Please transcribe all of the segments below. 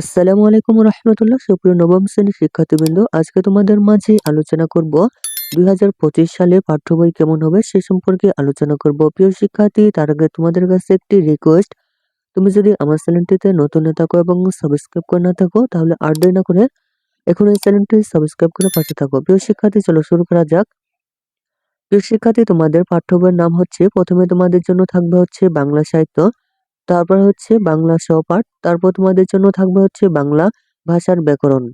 আসসালামু আলাইকুম রহমতুল্লাহ। সুপ্রিয় নবম শ্রেণির শিক্ষার্থীবৃন্দ, আজকে তোমাদের মাঝে আলোচনা করব দুই সালে পাঠ্য বই কেমন হবে সে সম্পর্কে আলোচনা করব। প্রিয় শিক্ষার্থী, তার আগে তোমাদের কাছে একটি রিকোয়েস্ট তুমি যদি আমার চ্যানেলটিতে নতুন হয়ে থাকো এবং সাবস্ক্রাইব করে না থাকো, তাহলে আর দেরি না করে এখন এই চ্যানেলটি সাবস্ক্রাইব করে পাশে থাকো। প্রিয় শিক্ষার্থী, চলো শুরু করা যাক। প্রিয় শিক্ষার্থী, তোমাদের পাঠ্য বইয়ের নাম হচ্ছে, প্রথমে তোমাদের জন্য থাকবে হচ্ছে বাংলা সাহিত্য। তারপর হচ্ছে বাংলা সহপাঠ, তারপর তোমাদের জন্য থাকবে হচ্ছে বাংলা ভাষার ব্যাকরণ।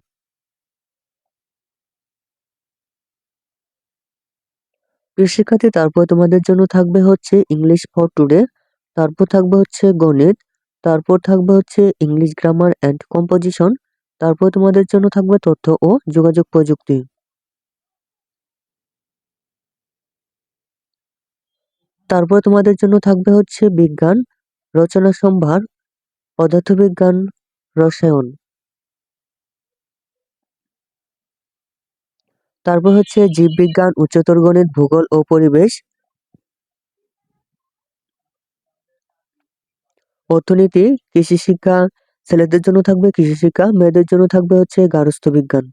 শিক্ষার্থী তারপর তোমাদের জন্য থাকবে হচ্ছে ইংলিশ ফর টুডে, তারপর থাকবে হচ্ছে গণিত, তারপর থাকবে হচ্ছে ইংলিশ গ্রামার অ্যান্ড কম্পোজিশন, তারপর তোমাদের জন্য থাকবে তথ্য ও যোগাযোগ প্রযুক্তি। তারপর তোমাদের জন্য থাকবে হচ্ছে বিজ্ঞান রচনা সম্ভার, পদার্থবিজ্ঞান, রসায়ন। তারপর হচ্ছে জীববিজ্ঞান, উচ্চতর গণিত, ভূগোল ও পরিবেশ। অর্থনীতি, কৃষি শিক্ষা, ছেলেদের জন্য থাকবে কৃষি শিক্ষা, মেয়েদের জন্য থাকবে হচ্ছে গার্হস্থ্য বিজ্ঞান।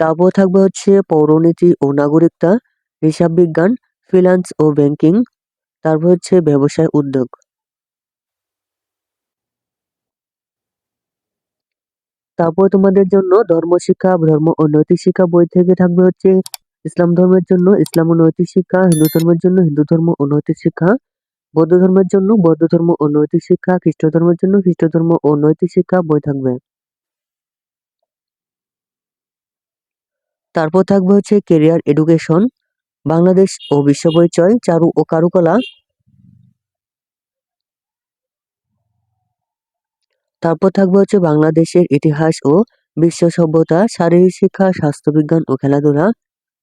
তারপর থাকবে হচ্ছে পৌরনীতি ও নাগরিকতা। হিসাব বিজ্ঞান ফিনান্স ও ব্যাংকিং তারপর হচ্ছে ব্যবসায় উদ্যোগ। তারপর তোমাদের জন্য ধর্ম শিক্ষা, ধর্ম ও নৈতিক শিক্ষা বই থেকে থাকবে হচ্ছে ইসলাম ধর্মের জন্য, ইসলাম ও নৈতিক শিক্ষা, হিন্দু ধর্মের জন্য, হিন্দু ধর্ম ও নৈতিক শিক্ষা, বৌদ্ধ ধর্মের জন্য, বৌদ্ধ ধর্ম ও নৈতিক শিক্ষা, খ্রিস্ট ধর্মের জন্য, খ্রিস্ট ধর্ম ও নৈতিক শিক্ষা বই থাকবে। তারপর থাকবে হচ্ছে কেরিয়ার এডুকেশন বাংলাদেশ ও বিশ্ব পরিচয়, চারু ও কারুকলা। তারপর থাকবে হচ্ছে বাংলাদেশের ইতিহাস ও বিশ্ব সভ্যতা, শারীরিক শিক্ষা স্বাস্থ্যবিজ্ঞান ও খেলাধুলা।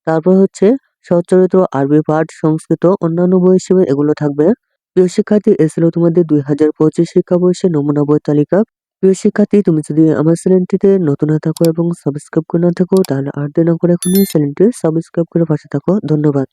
তারপর হচ্ছে সচ্চরিত্র আরবি, পাঠ, সংস্কৃত, অন্যান্য বই হিসেবে এগুলো থাকবে। প্রিয় শিক্ষার্থী এ তোমাদের দুই হাজার পঁচিশ শিক্ষাবর্ষের নমুনা বই তালিকা। প্রিয় শিক্ষার্থী, তুমি যদি আমার চ্যানেলটিতে নতুন হয়ে থাকো এবং সাবস্ক্রাইব করে না থাকো, তাহলে আর দেরি না করে এখনই চ্যানেলটি সাবস্ক্রাইব করে পাশে থাকো। ধন্যবাদ।